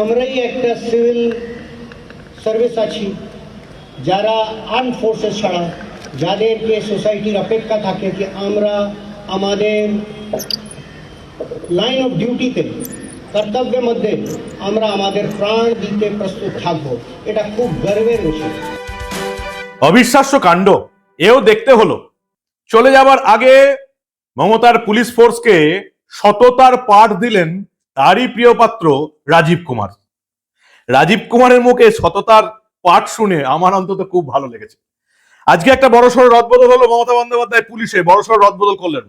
আমরাই একটা civil service আছি। যারা আর্ম ফোর্সেস ছাড়া, যাদেরকে সোসাইটির অপেক্ষা থাকে কি আমরা আমাদের লাইন অফ ডিউটিতে কর্তব্যের মধ্যে আমরা আমাদের প্রাণ দিতে প্রস্তুত থাকব। এটা খুব গর্বের বিষয়। অবিশ্বাস্য কাণ্ড। এও দেখতে হলো। চলে যাবার আগে মমতার পুলিশ ফোর্সকে সততার পাঠ দিলেন তারই প্রিয় পাত্র রাজীব কুমার। রাজীব কুমারের মুখে সততার পাঠ শুনে আমার অন্তত খুব ভালো লেগেছে। আজকে একটা বড় বড়সড় রদবদল হলো মমতা বন্দ্যোপাধ্যায় পুলিশে, বড় বড়সড় রদবদল করলেন।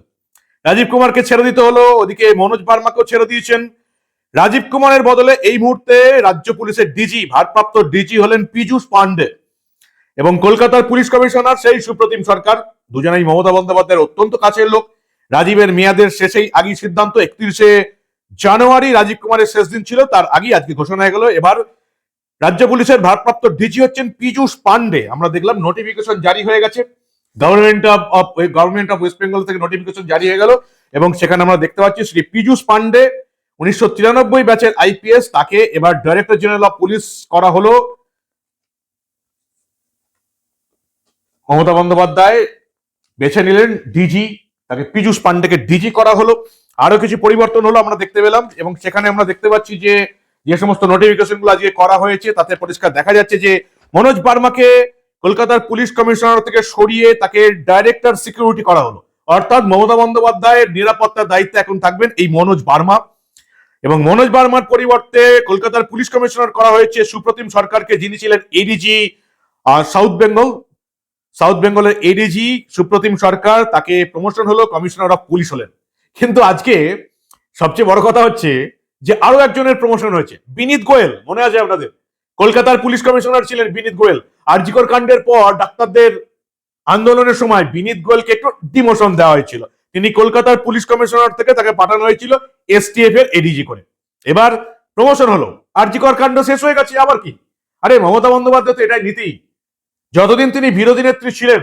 রাজীব কুমারকে ছেড়ে দিতে হলো, ওদিকে মনোজ বার্মাকেও ছেড়ে দিয়েছেন। রাজীব কুমারের বদলে এই মুহূর্তে রাজ্য পুলিশের ডিজি, ভারপ্রাপ্ত ডিজি হলেন পীযূষ পান্ডে এবং কলকাতার পুলিশ কমিশনার সেই সুপ্রতিম সরকার। দুজনেই মমতা বন্দ্যোপাধ্যায়ের অত্যন্ত কাছের লোক। রাজীবের মেয়াদের শেষেই আগেই সিদ্ধান্ত, একত্রিশে জানুয়ারি রাজীব কুমারের শেষ দিন ছিল, তার আগেই আজকে ঘোষণা হয়ে গেল। এবার রাজ্য পুলিশের ভারপ্রাপ্ত ডিজি হচ্ছেন পীযূষ পান্ডে আমরা দেখলাম নোটিফিকেশন জারি হয়ে গেছে। Government of government of West Bengal থেকে নোটিফিকেশন জারি হয়ে গেল এবং সেখানে আমরা দেখতে পাচ্ছি শ্রী পীযূষ পান্ডে উনিশশো তিরানব্বই ব্যাচের আইপিএস তাকে এবার ডাইরেক্টর জেনারেল অফ পুলিশ করা হলো। মমতা বন্দ্যোপাধ্যায় বেছে নিলেন ডিজি, তাকে পীযূষ পান্ডেকে ডিজি করা হলো। আরও কিছু পরিবর্তন হলো আমরা দেখতে পেলাম, এবং সেখানে আমরা দেখতে পাচ্ছি যে যে সমস্ত নোটিফিকেশনগুলো আজকে করা হয়েছে, তাতে পরিষ্কার দেখা যাচ্ছে যে, মনোজ বার্মাকে কলকাতার পুলিশ কমিশনার থেকে সরিয়ে তাকে ডাইরেক্টর সিকিউরিটি করা হলো। অর্থাৎ মমতা বন্দ্যোপাধ্যায়ের নিরাপত্তার দায়িত্বে এখন থাকবেন এই মনোজ বার্মা। এবং মনোজ বার্মার পরিবর্তে কলকাতার পুলিশ কমিশনার করা হয়েছে সুপ্রতিম সরকারকে, যিনি ছিলেন এডিজি সাউথ বেঙ্গল সাউথ বেঙ্গলের এডিজি সুপ্রতিম সরকার, তাকে প্রমোশন হলো কমিশনার অফ পুলিশ হলেন। কিন্তু আজকে সবচেয়ে বড় কথা হচ্ছে যে আরও একজনের প্রমোশন হয়েছে। বিনীত গোয়েল, মনে আছে আপনাদের? কলকাতার পুলিশ কমিশনার ছিলেন বিনীত গোয়েল। আরজিকর কাণ্ডের পর ডাক্তারদের আন্দোলনের সময় বিনীত গোয়েলকে একটু ডিমোশন দেওয়া হয়েছিল। তিনি কলকাতার পুলিশ কমিশনার থেকে তাকে পাঠানো হয়েছিল এসটিএফ এর এডিজি করে। এবার প্রমোশন হলো। আরজিকর কাণ্ড শেষ হয়ে গেছে, আবার কি? আরে, মমতা বন্দ্যোপাধ্যায় তো এটাই নীতি। যতদিন তিনি বিরোধী নেত্রী ছিলেন,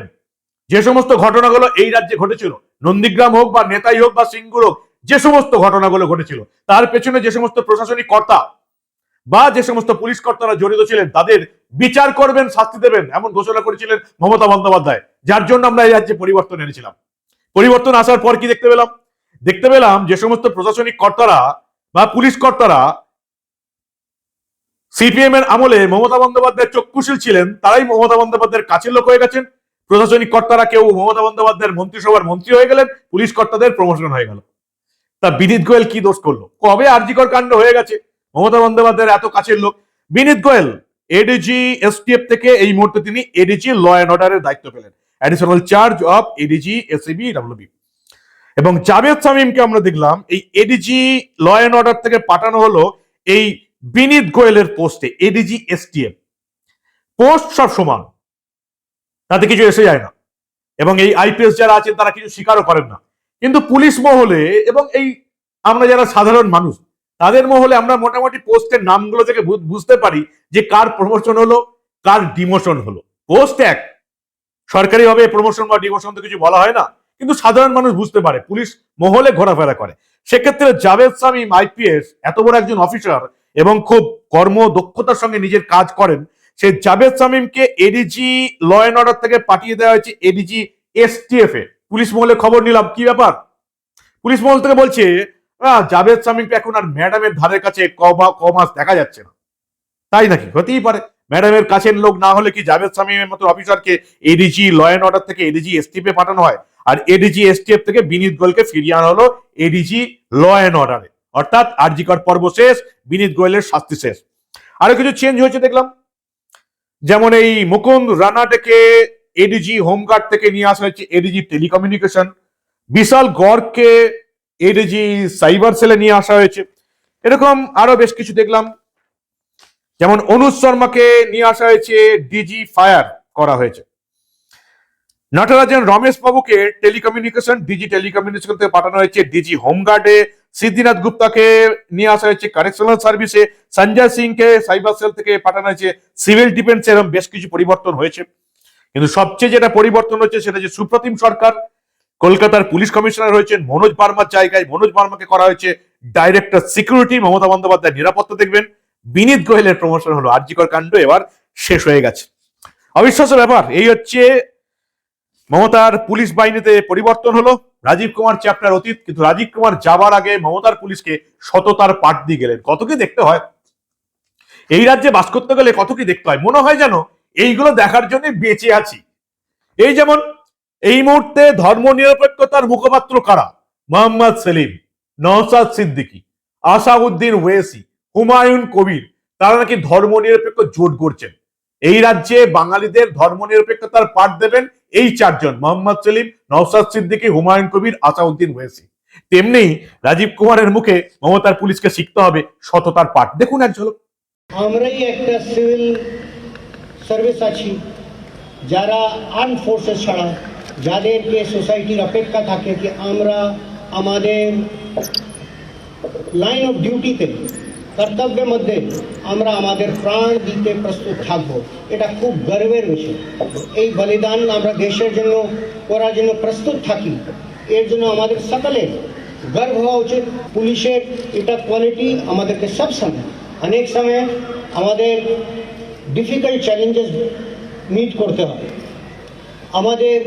যে সমস্ত ঘটনাগুলো এই রাজ্যে ঘটেছিল নন্দীগ্রাম হোক বা নেতাই হোক বা সিঙ্গুর হোক, যে সমস্ত ঘটনাগুলো ঘটেছিল, তার পেছনে যে সমস্ত প্রশাসনিক কর্তা বা যে সমস্ত পুলিশ কর্তারা জড়িত ছিলেন, তাদের বিচার করবেন, শাস্তি দেবেন, এমন ঘোষণা করেছিলেন মমতা বন্দ্যোপাধ্যায়, যার জন্য আমরা এই রাজ্যে পরিবর্তন এনেছিলাম। পরিবর্তন আসার পর কি দেখতে পেলাম? দেখতে পেলাম যে সমস্ত প্রশাসনিক কর্তারা বা পুলিশ কর্তারা সিপিএম এর আমলে মমতা বন্দ্যোপাধ্যায়ের চক্ষুশীল ছিলেন, তারাই মমতা বন্দ্যোপাধ্যায়ের কাছের লোক হয়ে গেছেন। প্রশাসনিক কর্তারা কেউ মমতা বন্দ্যোপাধ্যায়ের মন্ত্রিসভার মন্ত্রী হয়ে গেলেন, পুলিশ কর্তাদের প্রমোশন হয়ে গেল। তা বিনীত গোয়েল কি দোষ করল? কবে আরজিকর কাণ্ড হয়ে গেছে? মমতা বন্দ্যোপাধ্যায়ের এত কাছের লোক। বিনীত গোয়েল এডিজি এসটিএফ থেকে এই মুহূর্তে তিনি এডিজি ল অ্যান্ড অর্ডারের দায়িত্ব পেলেন। Additional charge of ADG ACB WB এবং জাভেদ সামিমকে আমরা দেখলাম, এই এডিজি ল অ্যান্ড অর্ডার থেকে পাঠানো হলো এই বিনীত গোয়েলের পোস্টে এডিজি এসটিএফ পোস্ট সব সমান। তাতে কিছু এসে যায় না। এবং এই আইপিএস যারা আছেন, তারা কিছু স্বীকারও করেন না। কিন্তু পুলিশ মহলে এবং এই আমরা যারা সাধারণ মানুষ, তাদের মহলে আমরা মোটামুটি পোস্টের নামগুলো থেকে বুঝতে পারি যে কার প্রমোশন হলো, কার ডিমোশন হলো। পোস্ট এক, সরকারিভাবে প্রমোশন বা ডিমোশন তো কিছু বলা হয় না, কিন্তু সাধারণ মানুষ বুঝতে পারে, পুলিশ মহলে ঘোরাফেরা করে। সেক্ষেত্রে জাভেদ সামিম আইপিএস এত বড় একজন অফিসার এবং খুব কর্ম দক্ষতার সঙ্গে নিজের কাজ করেন সে জাভেদ সামিমকে এডিজি ল অ্যান্ড অর্ডার থেকে পাঠিয়ে দেওয়া হয়েছে এডিজি এসটিএফ এ। পুলিশ মহলে খবর নিলাম কি ব্যাপার? পুলিশ মহল থেকে বলছে "আহ, জাভেদ সামিমকে এখন আর ম্যাডামের ধারের কাছে ক বা- ক মাস দেখা যাচ্ছে না। তাই নাকি? হতেই পারে। ম্যাডামের কাছের লোক না হলে কি জাভেদ সামিমের মতো অফিসারকে এডিজি ল অ্যান্ড অর্ডার থেকে এডিজি এসটিএফ এ পাঠানো হয়? আর এডিজি এসটিএফ থেকে বিনীত গোয়েলকে ফিরিয়ে আনা হলো এডিজি ল অ্যান্ড অর্ডারে অর্থাৎ আরজিকর পর্ব শেষ বিনীত গোয়েলের শাস্তি শেষ। আরও কিছু চেঞ্জ হয়েছে দেখলাম। যেমন এই মুকুন্দ রানাটেকে এডিজি হোমগার্ড থেকে নিয়ে আসা হয়েছে এডিজি টেলিকমিউনিকেশন বিশাল গড়কে এডিজি সাইবার সেলে নিয়ে আসা হয়েছে। এরকম আরও বেশ কিছু দেখলাম। যেমন অনুজ শর্মাকে নিয়ে আসা হয়েছে ডিজি ফায়ার করা হয়েছে। নটরাজন রমেশ বাবুকে টেলিকমিউনিকেশন ডিজি টেলিকমিউনিকেশন থেকে পাঠানো হয়েছে। ডিজি হোমগার্ডে সিদ্ধিনাথ গুপ্তাকে নিয়ে আসা হয়েছে কারেকশনাল সার্ভিসে সঞ্জয় সিংকে সাইবার সেল থেকে পাঠানো হয়েছে। সিভিল ডিফেন্স এরকম বেশ কিছু পরিবর্তন হয়েছে। কিন্তু সবচেয়ে যেটা পরিবর্তন হচ্ছে সেটা যে সুপ্রতিম সরকার। কলকাতার পুলিশ কমিশনার হয়েছেন মনোজ বার্মার জায়গায়। মনোজ বার্মাকে করা হয়েছে ডাইরেক্টর সিকিউরিটি মমতা বন্দ্যোপাধ্যায় নিরাপত্তা দেখবেন। বিনীত গোয়েলের প্রমোশন হলো আর্যিকর কাণ্ড। এবার শেষ হয়ে গেছে। অবিশ্বাস্য ব্যাপার, এই হচ্ছে মমতার পুলিশ বাহিনীতে পরিবর্তন হলো। রাজীব কুমার চ্যাপ্টার অতীত, কিন্তু রাজীব কুমার যাবার আগে মমতার পুলিশকে সততার পাঠ দিয়ে গেলেন। কত কি দেখতে হয়? এই রাজ্যে বাস করতে গেলে কত কি দেখতে হয়? মনে হয় যেন এইগুলো দেখার জন্য বেঁচে আছি। এই যেমন এই মুহূর্তে ধর্ম নিরপেক্ষতার মুখপাত্র কারা? মোহাম্মদ সেলিম নওসাদ সিদ্দিকী আসাউদ্দিন ওয়েসি, হুমায়ুন কবির। তারা নাকি ধর্ম নিরপেক্ষ জোট করছেন এই রাজ্যে বাঙালিদের ধর্ম নিরপেক্ষতার পাঠ দেবেন এই চারজন, মোহাম্মদ সেলিম নওসাদ সিদ্দিকী, হুমায়ুন কবির, আসাউদ্দিন ওয়েসি। তেমনি রাজীব কুমারের মুখে মমতার পুলিশকে শিখতে হবে সততার পাঠ। দেখুন এক ঝলক। আমরাই একটা সিভিল সার্ভিস আছি, যারা আর্ম ফোর্সেস ছাড়া, যাদেরকে সোসাইটির অপেক্ষা থাকে যে আমরা আমাদের লাইন অফ ডিউটিতে কর্তব্যের মধ্যে আমরা আমাদের প্রাণ দিতে প্রস্তুত থাকব। এটা খুব গর্বের বিষয়। এই বলিদান আমরা দেশের জন্য, করার জন্য প্রস্তুত থাকি। এর জন্য আমাদের সকলের গর্ব হওয়া উচিত। পুলিশের এটা কোয়ালিটি আমাদেরকে সব সময়, অনেক সময় আমাদের ডিফিকাল্ট চ্যালেঞ্জেস মিট করতে হয়। আমাদের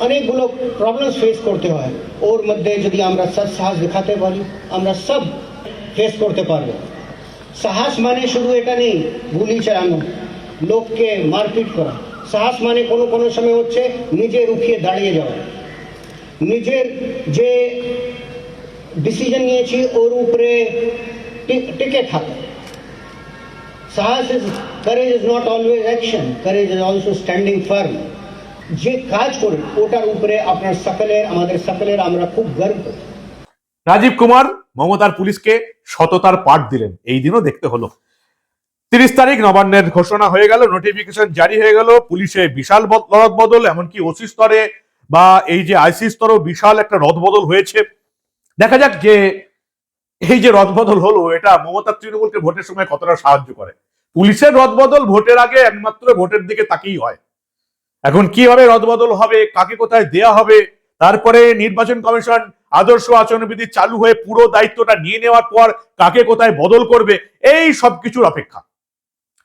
অনেকগুলো প্রবলেমস ফেস করতে হয়। ওর মধ্যে যদি আমরা সৎ সাহস দেখাতে পারি, আমরা সব ফেস করতে পারব। সাহস মানে শুধু এটা নেই গুলি চালানো লোককে মারপিট করা সাহস মানে কোনো কোনো সময় হচ্ছে নিজে রুখিয়ে দাঁড়িয়ে যাওয়া নিজের যে ডিসিশন নিয়েছি ওর উপরে টি- টিকে থাকা সাহস is courage is not always action courage is also standing firm যে কাজ করে ওটার উপরে আপনার সকলের আমাদের সকলের আমরা খুব গর্ব করি রাজীব কুমার মমতার পুলিশকে সততার পাঠ দিলেন। এই দিনও দেখতে হলো। তিরিশ তারিখ নবান্নের ঘোষণা হয়ে গেল নোটিফিকেশন জারি হয়ে গেল, পুলিশে বিশাল বদ- রদবদল এমনকি ওসি স্তরে বা এই যে আইসি স্তরেও বিশাল একটা রদবদল হয়েছে। দেখা যাক যে এই যে রদবদল হলো, এটা মমতা তৃণমূলকে ভোটের সময় কতটা সাহায্য করে। পুলিশের রদবদল ভোটের আগে একমাত্র ভোটের দিকে তাকিয়েই হয়। এখন কীভাবে রদবদল হবে, কাকে কোথায় দেয়া হবে তারপরে নির্বাচন কমিশন আদর্শ আচরণবিধি চালু হয়ে পুরো দায়িত্বটা নিয়ে নেওয়ার পর কাকে কোথায় বদল করবে, এই সব কিছুর অপেক্ষা।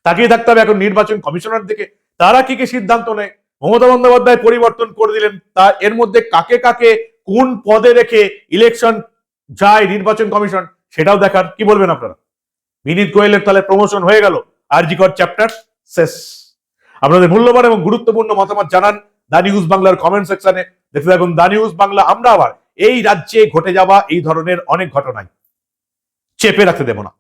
তাকিয়ে থাকতে হবে এখন নির্বাচন কমিশনার দিকে। তারা কি কি সিদ্ধান্ত নেয়? মমতা বন্দ্যোপাধ্যায় পরিবর্তন করে দিলেন, তা এর মধ্যে কাকে কাকে কোন পদে রেখে ইলেকশন যায় নির্বাচন কমিশন সেটাও দেখার। কি বলবেন আপনারা? বিনীত গোয়েলের তাহলে প্রমোশন হয়ে গেল। আরজিকর চ্যাপ্টার শেষ। আপনাদের মূল্যবান এবং গুরুত্বপূর্ণ মতামত জানান দা নিউজ বাংলার কমেন্ট সেকশনে দেখতে থাকুন দা নিউজ বাংলা। আমরা আবার এই রাজ্যে ঘটে যাওয়া এই ধরনের অনেক ঘটনায় চেপে রাখতে দেব না।